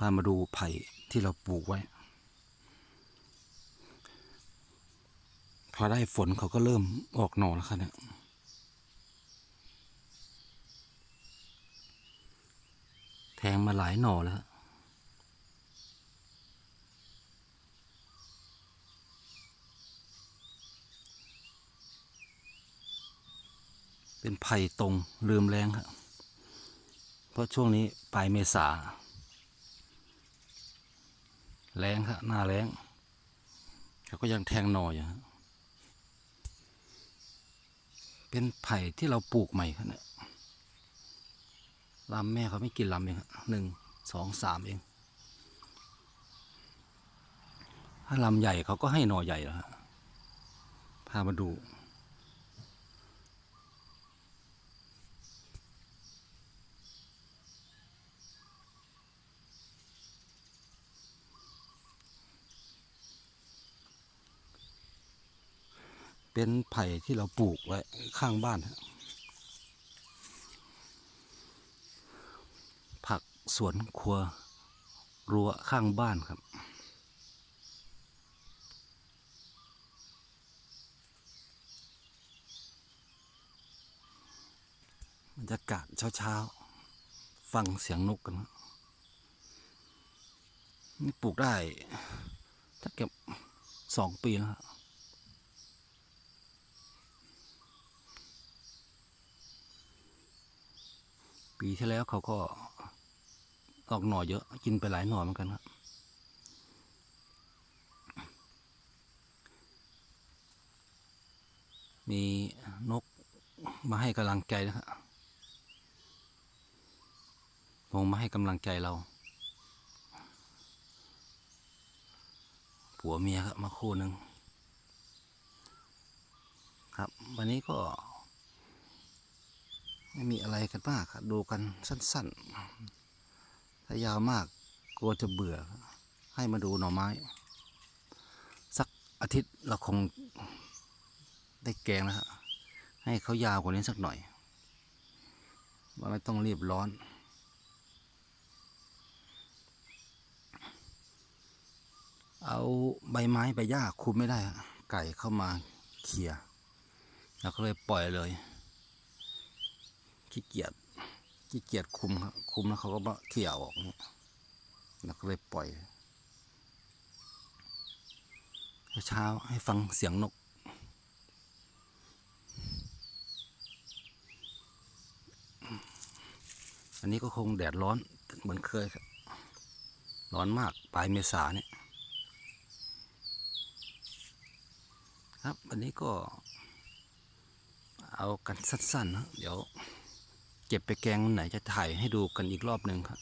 พามาดูไผ่ที่เราปลูกไว้ พอได้ฝนเขาก็เริ่มออกหน่อแล้วครับเนี่ยแทงมาหลายหน่อแล้วเป็นไผ่ตรงลืมแรงครับ เพราะช่วงนี้ปลายเมษา แรงครับหน้าแรงเขาก็ยังแทงหน่ออยู่ฮะเป็นไผ่ที่เราปลูกใหม่ครับเนี่ยลำแม่เขาไม่กินลำเองครับหนึ่งสองสามเอง ถ้าลำใหญ่เขาก็ให้หน่อใหญ่แล้วฮะพามาดู เป็นไผ่ที่เราปลูกไว้ข้างบ้าน ผักสวนครัวรั้วข้างบ้านครับบรรยากาศเช้าๆ ฟังเสียงนกกันนี่ปลูกได้ถ้าเก็บสองปีแล้ว ปีที่แล้วเขาก็ออกหน่อเยอะกินไปหลายหน่อเหมือนกันครับ มีนกมาให้กำลังใจนะครับลงมาให้กำลังใจเรา ผัวเมียครับมาคู่หนึ่งครับ วันนี้ก็ ไม่มีอะไรกันมากครับดูกันสั้นๆ ถ้ายาวมากกลัวจะเบื่อ ให้มาดูหน่อไม้ สักอาทิตย์เราคงได้แกงแล้วฮะให้เขายาวกว่านี้สักหน่อย ว่าไม่ต้องรีบร้อน เอาใบไม้ใบหญ้าคุมไม่ได้ไก่เข้ามาเขี่ยเราก็เลยปล่อยเลย ขี้เกียจขี้เกียจคุมครับคุมแล้วเขาก็มาเขี่ยออกเนี่ยแล้วก็เลยปล่อยเช้าให้ฟังเสียงนก อันนี้ก็คงแดดร้อนเหมือนเคยครับ ร้อนมากปลายเมษาเนี่ยครับ วันนี้ก็เอากันสั้นๆนะเดี๋ยว เก็บไปแกงวันไหนจะถ่ายให้ดูกันอีกรอบหนึ่งครับ